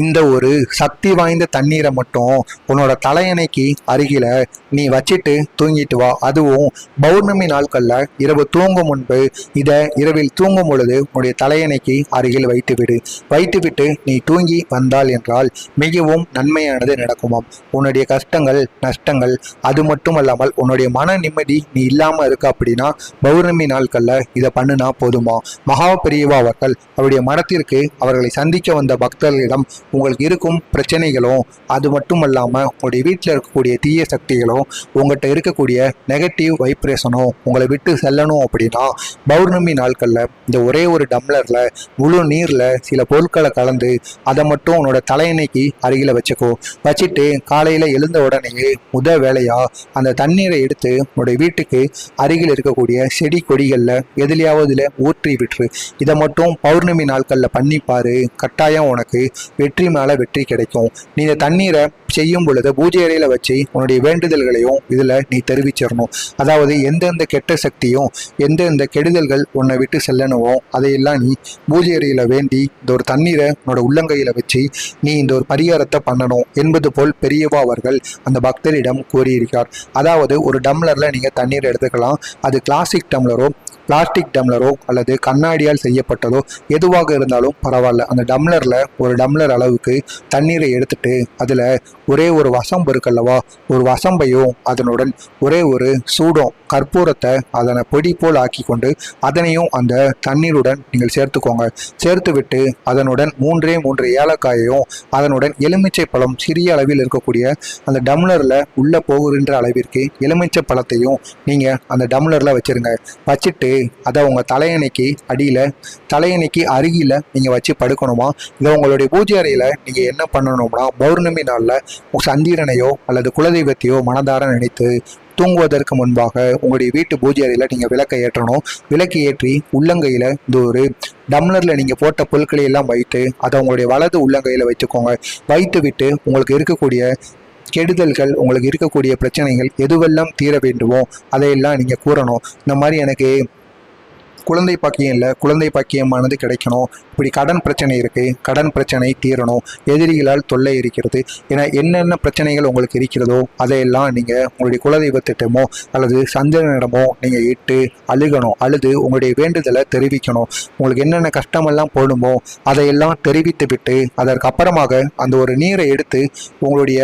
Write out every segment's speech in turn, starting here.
இந்த ஒரு சக்தி வாய்ந்த தண்ணீரை மட்டும் உன்னோட தலையணைக்கு அருகில நீ வச்சிட்டு தூங்கிட்டு வா. அதுவும் பௌர்ணமி நாட்கள்ல இரவு தூங்கும் முன்பு இதை இரவில் தூங்கும் பொழுது உன்னுடைய தலையணைக்கு அருகில் வைத்து விடு. வைத்து விட்டு நீ தூங்கி வந்தால் என்றால் மிகவும் நன்மையானது நடக்குமாம். உன்னுடைய கஷ்டங்கள் நஷ்டங்கள் அது மட்டும் அல்லாமல் உன்னுடைய மன நிம்மதி நீ இல்லாம இருக்க அப்படின்னா பௌர்ணமி நாட்கள்ல இதை பண்ணுனா போதுமா? மகா பெரியவா அவர்கள் அவருடைய மனத்திற்கு அவர்களை சந்திக்க வந்த பக்தர்களிடம் உங்களுக்கு இருக்கும் பிரச்சனைகளும் அது மட்டும் இல்லாமல் உங்களுடைய வீட்டில் இருக்கக்கூடிய தீய சக்திகளும் உங்கள்கிட்ட இருக்கக்கூடிய நெகட்டிவ் வைப்ரேஷனும் உங்களை விட்டு செல்லணும் அப்படின்னா பௌர்ணமி நாட்களில் இந்த ஒரே ஒரு டம்ளரில் முழு நீரில் சில பொருட்களை கலந்து அதை மட்டும் உன்னோட தலையணைக்கு அருகில் வச்சுக்கோ. வச்சுட்டு காலையில் எழுந்த உடனேயே முத வேலையாக அந்த தண்ணீரை எடுத்து உன்னுடைய வீட்டுக்கு அருகில் இருக்கக்கூடிய செடி கொடிகளில் எதுலையாவதுல ஊற்றி விட்டுரு இதை மட்டும் பௌர்ணமி நாட்களில் பண்ணி கட்டாயம் உனக்கு வெற்றி மேலே வெற்றி கிடைக்கும். நீ இந்த தண்ணீரை செய்யும் பொழுது பூஜை அறையில வச்சு உன்னுடைய வேண்டுதல்களையும் இதில் நீ தெரிவிச்சிடணும் அதாவது எந்தெந்த கெட்ட சக்தியும் எந்தெந்த கெடுதல்கள் உன்னை விட்டு செல்லணுமோ அதையெல்லாம் நீ பூஜை அறையில வேண்டி இந்த ஒரு தண்ணீரை உன்னோட உள்ளங்கையில வச்சு நீ இந்த ஒரு பரிகாரத்தை பண்ணணும் என்பது போல் பெரியவா அவர்கள் அந்த பக்தரிடம் கூறியிருக்கார் அதாவது ஒரு டம்ளர்ல நீங்க தண்ணீர் எடுத்துக்கலாம். அது கிளாசிக் டம்ளரோ பிளாஸ்டிக் டம்ளரோ அல்லது கண்ணாடியால் செய்யப்பட்டதோ எதுவாக இருந்தாலும் பரவாயில்ல. அந்த டம்ளரில் ஒரு டம்ளர் அளவுக்கு தண்ணீரை எடுத்துட்டு அதில் ஒரே ஒரு வசம்பு இருக்குல்லவா? ஒரு வசம்பையும் அதனுடன் ஒரே ஒரு சூடம் கற்பூரத்தை அதனை பொடி போல் ஆக்கி கொண்டு அதனையும் அந்த தண்ணீருடன் நீங்கள் சேர்த்துக்கோங்க. சேர்த்து விட்டு அதனுடன் மூன்றே மூன்று ஏலக்காயையும் அதனுடன் எலுமிச்சை பழம் சிறிய அளவில் இருக்கக்கூடிய அந்த டம்ளரில் உள்ளே போகின்ற அளவிற்கு எலுமிச்சை பழத்தையும் நீங்கள் அந்த டம்ளரில் வச்சிருங்க. வச்சுட்டு அதை உங்கள் தலையணைக்கு அடியில் தலையணைக்கு அருகில் நீங்கள் வச்சு படுக்கணுமா? இதை உங்களுடைய பூஜை அறையில் நீங்கள் என்ன பண்ணணும்னா பௌர்ணமி நாளில் சந்திரனையோ அல்லது குலதெய்வத்தையோ மனதார நினைத்து தூங்குவதற்கு முன்பாக உங்களுடைய வீட்டு பூஜை அறையில் நீங்கள் விளக்கை ஏற்றணும். விளக்கு ஏற்றி உள்ளங்கையில் இந்த ஒரு டம்ளரில் நீங்கள் போட்ட பொருட்களை எல்லாம் வைத்து அதை உங்களுடைய வலது உள்ளங்கையில் வைத்துக்கோங்க வைத்து விட்டு உங்களுக்கு இருக்கக்கூடிய கெடுதல்கள் உங்களுக்கு இருக்கக்கூடிய பிரச்சனைகள் எதுவெல்லாம் தீர வேண்டுமோ அதையெல்லாம் நீங்கள் கூறணும். இந்த மாதிரி எனக்கு குழந்தை பாக்கியம் இல்லை குழந்தை பாக்கியமானது கிடைக்கணும். இப்படி கடன் பிரச்சனை இருக்குது கடன் பிரச்சனை தீரணும். எதிரிகளால் தொல்லை இருக்கிறது. என என்னென்ன பிரச்சனைகள் உங்களுக்கு இருக்கிறதோ அதையெல்லாம் நீங்கள் உங்களுடைய குலதெய்வத்திட்டமோ அல்லது சந்திரனிடமோ நீங்கள் இட்டு அழுகணும். அழுது உங்களுடைய வேண்டுதலை தெரிவிக்கணும். உங்களுக்கு என்னென்ன கஷ்டமெல்லாம் போடுமோ அதையெல்லாம் தெரிவித்து விட்டு அதற்கு அப்புறமாக அந்த ஒரு நீரை எடுத்து உங்களுடைய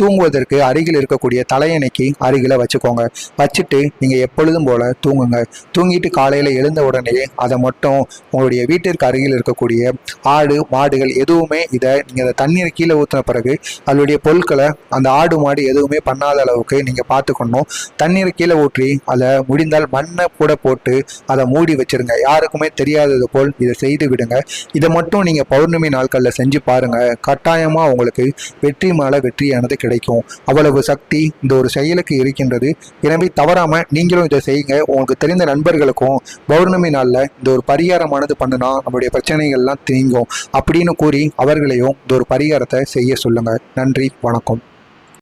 தூங்குவதற்கு அருகில் இருக்கக்கூடிய தலையணைக்கு அருகில் வச்சுக்கோங்க. வச்சுட்டு நீங்கள் எப்பொழுதும் போல் தூங்குங்க. தூங்கிட்டு காலையில் எழுந்த உடனே அதை மட்டும் உங்களுடைய வீட்டிற்கு அருகில் இருக்கக்கூடிய ஆடு மாடுகள் எதுவுமே இதை நீங்கள் அதை தண்ணீரை கீழே ஊற்றின பிறகு அதனுடைய பொருட்களை அந்த ஆடு மாடு எதுவுமே பண்ணாத அளவுக்கு நீங்கள் பார்த்துக்கணும். தண்ணீரை கீழே ஊற்றி அதை முடிந்தால் மண்ணை கூட போட்டு அதை மூடி வச்சிருங்க. யாருக்குமே தெரியாதது போல் இதை செய்து விடுங்க. இதை மட்டும் நீங்கள் பௌர்ணமி நாட்களில் செஞ்சு பாருங்கள் கட்டாயமாக உங்களுக்கு வெற்றி மேலே வெற்றியானது கிடைக்கும். அவ்வளவு சக்தி இந்த ஒரு செயலுக்கு இருக்கின்றது. எனவே தவறாமல் நீங்களும் இதை செய்யுங்க. உங்களுக்கு தெரிந்த நண்பர்களுக்கும் பௌர்ணமி நாளில் இந்த ஒரு பரிகாரமானது பண்ணுனா நம்மளுடைய பிரச்சனைகள்லாம் தீங்கும். அப்படின்னு கூறி அவர்களையும் இந்த ஒரு பரிகாரத்தை செய்ய சொல்லுங்கள் நன்றி வணக்கம்.